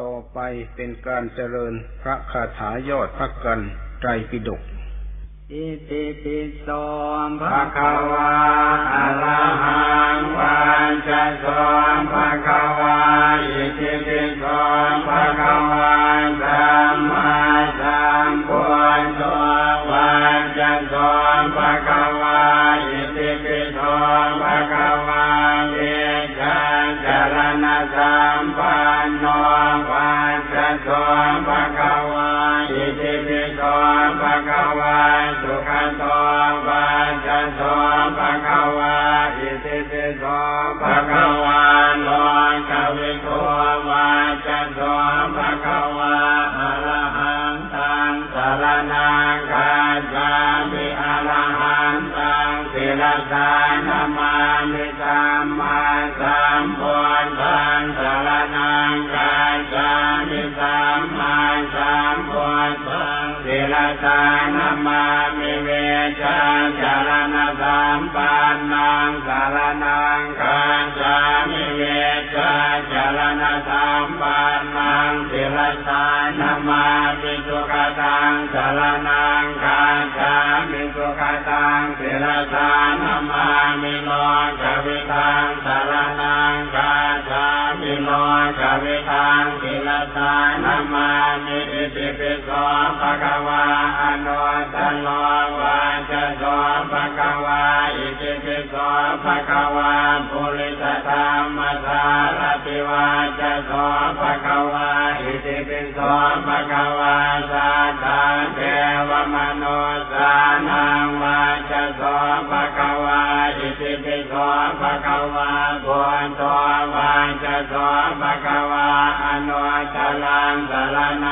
ต่อไปเป็นการเจริญพระคาถายอดพระกันไตรปิฎก อิติปิโสภะคะวะอะระหังวันจะสอนภะคะวะอิติปิโสภะคะวะสัมมา รณังกัจามิอะรหังตังศิลสานามามิสัมมาสัมพุทธังสรณังกัจามิสัมมาสัมพุทธังศิลสานามามิเวชาจารณะสัมปันนังสารนังกัจามิเวชาจารณะสัมปันนังศิลสานามา ตังสารนังกัจจามิสุขตังศิลสานามามิโลกวิทังสารนังกัจจามิโลกวิทังศิลสานามามิอิติปิโสภะคะวะอนุตโลวาจะโสภะคะวะอิติปิโสภะคะวะ งสารนัง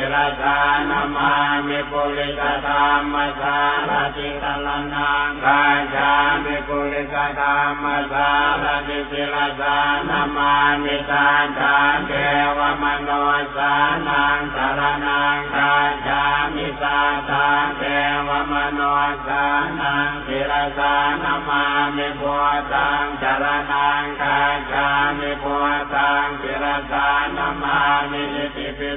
สิรสานามามิปุริสธรรมสารติตลนังกาจามิปุริสธรรมสารติศิรสานามามิตาจาเทวมโนสานังสารนังกาจามิตาตาเทวมโนสานังศิรสานามามิพุทธังจารนังกาจามิพุทธังศิรสานามามิอิติปิ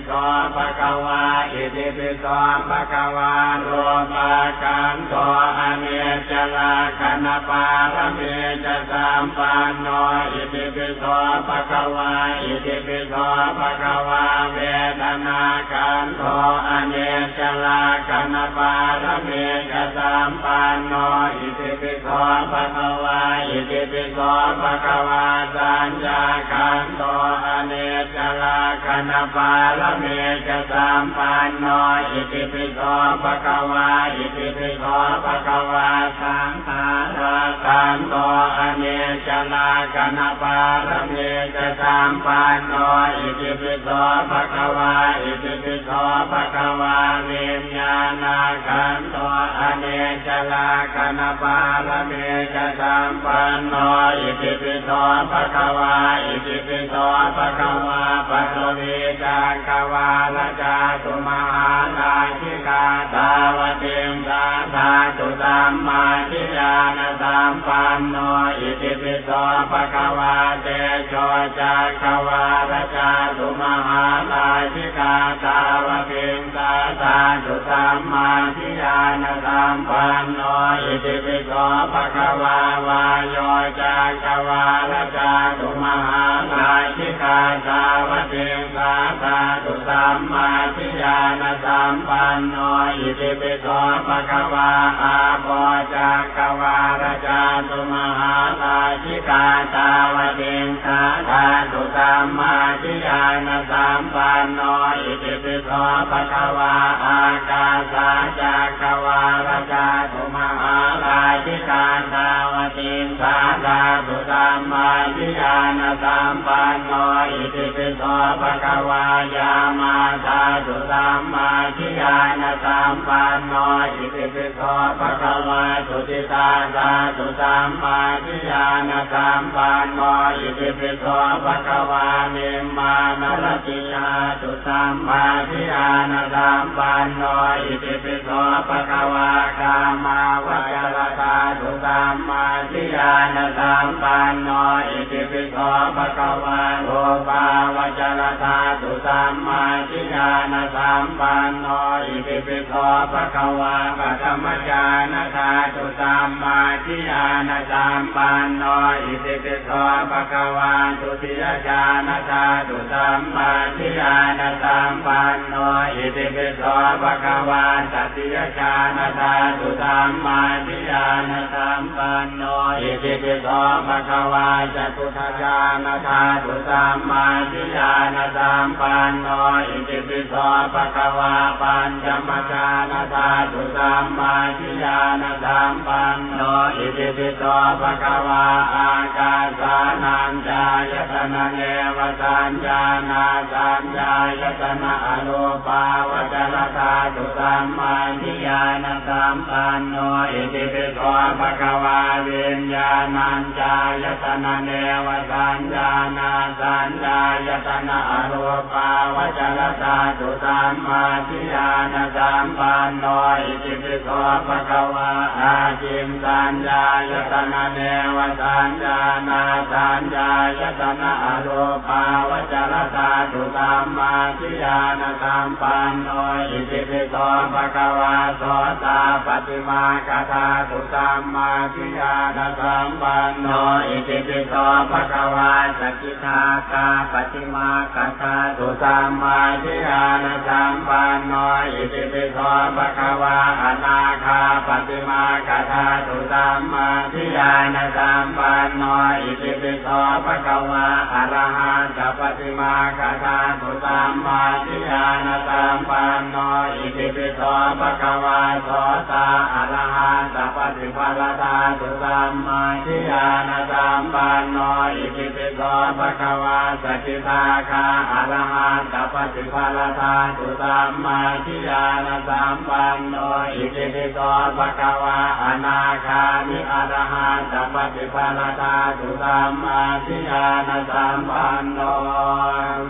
โสภะคะวะอิติปิโสภะคะวะโรมากันโตอเนจลาคณปารเมจะสัมปันโนอิติปิโสภะคะวะอิติปิโสภะคะวะเวทนากันโตอเนจลาคณปารเมจะสัมปันโนอิติปิโสภะคะวะอิติปิโสภะคะวะสัญญากันโตอเนจลาคณปารเมจะสามปันโนอิติปิโสภะคะวาอิติปิโสภะคะวาสังฆารากันโตอเนจลาคณปารเมจะสามปันโนอิติปิโสภะคะวาอิติปิโสภะคะวะวิญญาณกันโต เนจลาคณปาลเมจะสัมปันโนอิติปิโสภะคะวาอิติปิโสภะคะวาปัสวิจักกวาลจาตุมหานาชิกาตาวติมสาธา ตุสัมมาทิญาณสัมปันโนอิติปิโสภะคะวะเตโชจักขวาลจาตุมหานาชิกาตาวะติมสาธาตุสัมมาทิญาณสัมปันโนอิติปิโสภะคะวาวายโยจักขวาลจาตุมหานาชิกาตาวะติมสาธาตุสัมมาทิญาณสัมปันโนอิติปิโสภะคะวาอาโปจักวาลจาตุมหาลาชิกาตาวติมสาธาตุสัมมาทิญาณสัมปันโนอิติปิโสภะคะวาอากาสาจักวาลจาตุมหาลาชิกาตาวติมสาธาตุ มมาทิญาณสัมปันโนอิติปิโสภะคะวายามาธาตุสัมมาทิญาณสัมปันโนอิติปิโสภะคะวาสุติตาธาตุสัมมาทิญาณสัมปันโนอิติปิโสภะคะวานิมมานรติยาตุสัมมาทิญาณสัมปันโนอิติปิโสภะคะวากามาวจรตาตุสัมมาทิญาณสัมปันโนนอิติปิโสภะคะวะโตปาวจรธาตุสัมมาทิฏฐานสัมปันโนอิติปิโสภะคะวะปะธรรมจานธาตุสัมมาทิฏฐานสัมปันโนอิติปิโสภะคะวะทุติยญาณธาตุสัมมาทิฏฐานสัมปันโนอิติปิโสภะคะวะตติยญาณธาตุสัมมาทิฏฐานสัมปันโนอิติปิโสภะคะวะจตุทัจญาณธาตุสัมมาทิฏฐานสัมปันโนอิติปิโสภะคะวะปัญจมจานธาตุสัมมาทิฏฐานสัมปันโนอิติปิโสภะคะวะอากาสานัญจายตนะเนวสัญญานาสัญญายตนะอนุปาวจรธาตุสัมมาทิฏฐานสัมปันโนอิติปิโสภะคะวะวิญญาณัญจายตนะเนวสัญญานาสัญญายตนะอรูปาวจรธาตุสัมมาทิฏฐานสัมปันโนอิติปิโสภะคะวะอาจิมสัญญายตนะเนวสัญญานาสัญญายตนะอรูปาวจรธาตุสัมมาทิฏฐานสัมปันโนอิติปิโสภะคะวะโสตาปฏิมาคาธาตุสัมมาทิฏฐานสัมปันโนอิติปิโสภะคะวะสกิทาคาปฏิมาคาธาตุสัมมาทิฏานสัมปันโนอิติปิโสภะคะวะอนาคาปฏิมาคาธาตุสัมมาทิฏานสัมปันโนอิติปิโสภะคะวะอรหันตปฏิมาคาธาตุสัมมาทิฏานสัมปันโนอิติปิโสภะคะวะโสตาอรหันตปฏิภาลธาตุสัมมาทิฏานสัมมปันโนอิติปิโสภะคะวะสกิทาคาอรหันตปฏิภาลธาตุสัมมาทิฏฐานสัมปันโนอิติปิโสภะคะวะอนาคามิอรหันตปฏิภาลธาตุสัมมาทิฏฐานสัมปันโน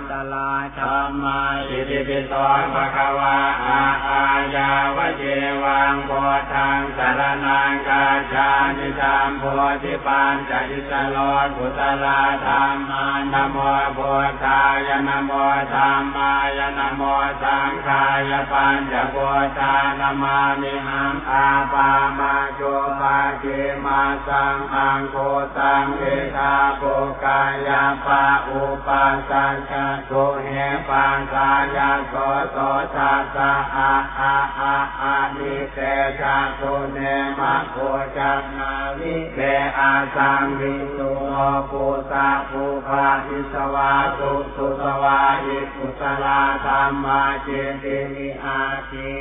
ตลาธรรมาอิติปิโสภะคะวะอาอาญาวเจวังโพธังสารนังกาชามิธรรมโพธิปัญจอิสโลกุตลาธรรมานโมพุทธายนโมธรรมายนโมสังฆายปัญจโพธานะมามิหังอาปามาโจปาเกมาสังอังโกสังเอธาโปกายาปะอุปัสสังกโตเหปังสายาโสโสทัสสะอาอาอาอานิเตชะโตเนมะโคจักนาวิเตอาสังวิตุโนปุสะปุภาอิสวาสุสุสวาอิปุสลาธรรมาเจติมิอาทิ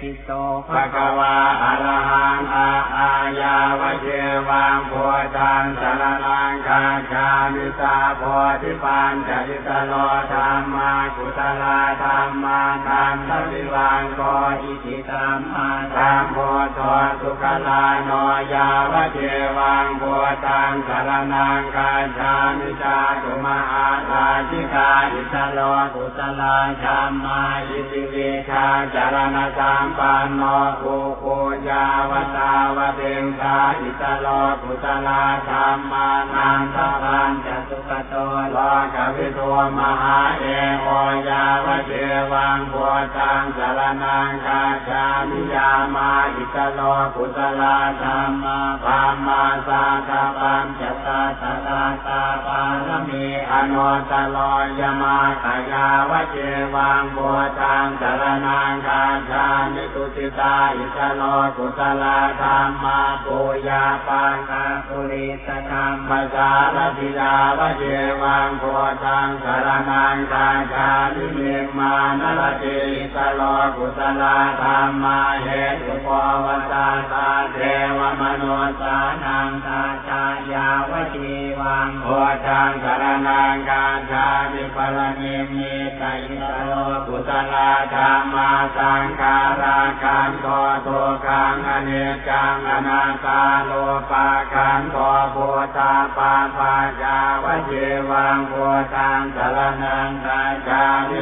ทิโสภะคะวะอะระหังอาอายาวเจวังโพธังสรนังคาชามิตาโพธิปัญจทิตโลธรรมากุตลาธรรมานันทวิวังโกอิทิธรรมาธรรมโพโทสุขลาโนยาวเจวังโพธังสรนังคาชามิจาตุมหาลาชิกาอิตโลกุตลาธรรมาอิติวิชาจารณสัมปันโนภูภูยาวตาวเตงสาอิตโลกุตลาธรรมานันทพันจตุกโตโลกวิโทมหาเอโอยาวเทวังโพตังสารนังคาชามิยามาอิตโลกุตลาธรรมาปามาสาคาปัญจตาตาตาตาปารมีอนุตโลยมาขยาวเทวังโพตังสารนังคาชามิตุติตาอิตโลกุตลาธรรมาปุยาปังคาปุริสธรรมสารติยาวเทวังโพตังสารนังคาชามิเมมานรติสโลกุตลาธรรมาเหตุปวัตตาตาเทวมโนสานังตาชายาวจีวังโอทังสารนังกาชามิปรณิมิตาอิโลกุตลาธรรมาสังขาราคันโตทุกขังอเนกจังอนัตตาโลปาคันโตพุทธาปาปาจาวะเจวังพุทธังสารนังกาชามิ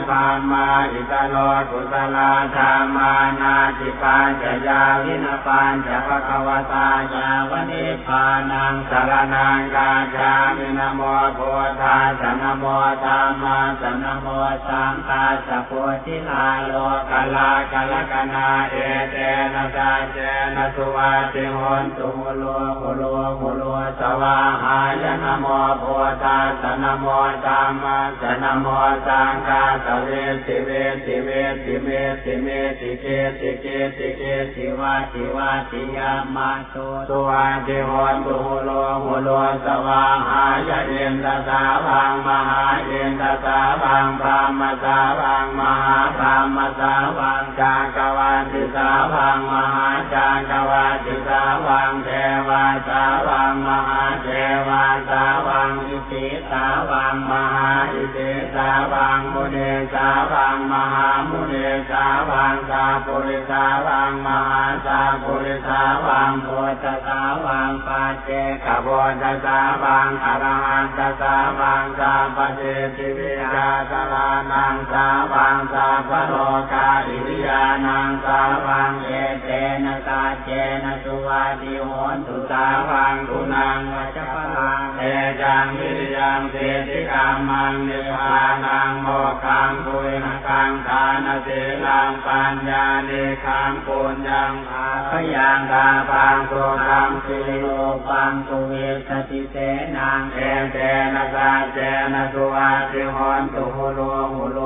มาอิตโลกุตลาธรรมานาจิปัญจยาวินปัญจะภควตายาวนิพานังสารนังกาชามินโมโพธาสนโมธัมมาสนโมสังฆาสะโพธิลาโลกลากลกนาเอเตนะสาเจนะสุวัติหนตุโลโหโลโหโลสวาหายนโมโพธาสนโมธัมมาสนโมสังฆาสเวสิเวสิเวสิเมสิเมสิเกสิเกสิเกสิวาสิวาสิยามาโสสุวัติโหนตุโลโหโลสวาหายเอ็นตาสาวังมหาเอ็นตาสาวังพรามสาวังมหาพรามสาวังจากวันติสาวังมหาจากวันติสาวังเทวาสาวังมหาเทวาสาวังอิติสาวังมหาอิติสาวังมุนีสาวังมหามุนีสาวังสาปุริสาวังมหาสาปุริสาวังโพธสาวังปัจเจกโพธสาวังอรหันตสาวังสาปเจติวิยาสลานังสาวังสาพโลกาอิริยานังสาวังเอเตนะตาเจนะสุวาติโหนตุสาวังกุนังวัจพลังเอจังวิริยังเสติกามังนิพพานังโมกังคุยนะกังทานเสลังปัญญาเนคังปุญญังอาพยังกาปังโสุขังสิโลปังสุเวสติเสนังเอเตนะกาเจนะสุอาติหอนตุโหโลหุโล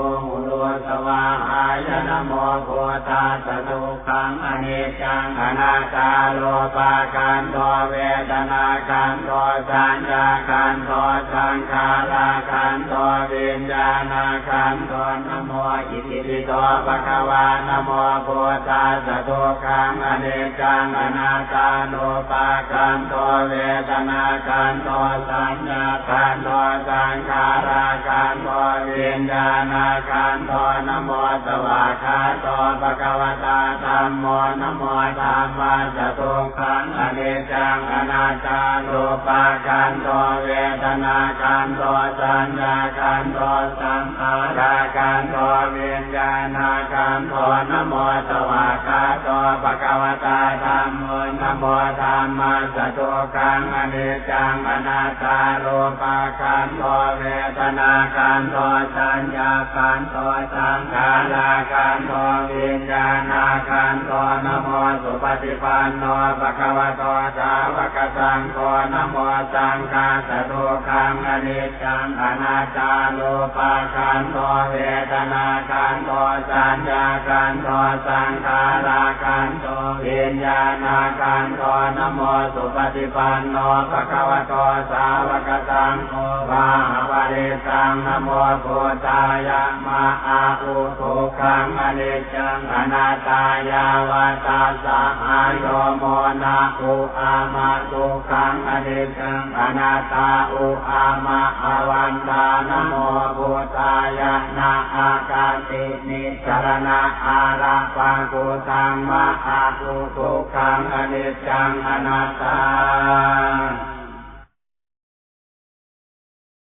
สวาหายนะโมโพธาสตุขังอเนจังอนาตาโลปากันโตเวทนากันโตสัญญากันโตสังขารากันโตวิญญาณกันโตนะโมอิติปิโตภะคะวานะโมโพธาสตุขังอเนจังอนาตาโลปากันโตเวทนากันโตสัญญากันโตสังขารากันโตวิญญาณกันโตนะโมสวากขาโตภะคะวตาธัมโมนะโมธัมมาสตุขังอเนจังอนาตาโลปากันโตเวทนากันโตสัญญากันโตสังขารากันโตวิญญาณกันโตนะโมสวากขาโตภะคะวตาธัมโมนะโมธัมมาสตุขังอเนจังอนาตาโลปา กันโตเวทนากันโตสัญญากันโตสังขารากันโตวิญญาณกันโตนโมสุปฏิปันโนภะคะวะโตสาวกสังโฆนโมสังฆาสตุขังอนิจจังอนัตตาโลปะขันโตเวทนาขันโตสัญญาขันโตสังขาราขันโตวิญญาณขันโตนโมสุปฏิปันโนภะคะวะโตสาวกสังโฆวาหะปะริสังนะโมพุทธายะมาอาอุทุขังอนิจจังอนัตตายาวาตาสะอายโยโมนาอุอามาตุขังอนิจจังอนัตตาอุอามาอวันตานโมพุทธายะนาอากาตินิสรณะอาราปังกุตังมะอากุทุขังอนิจจังอนัตตา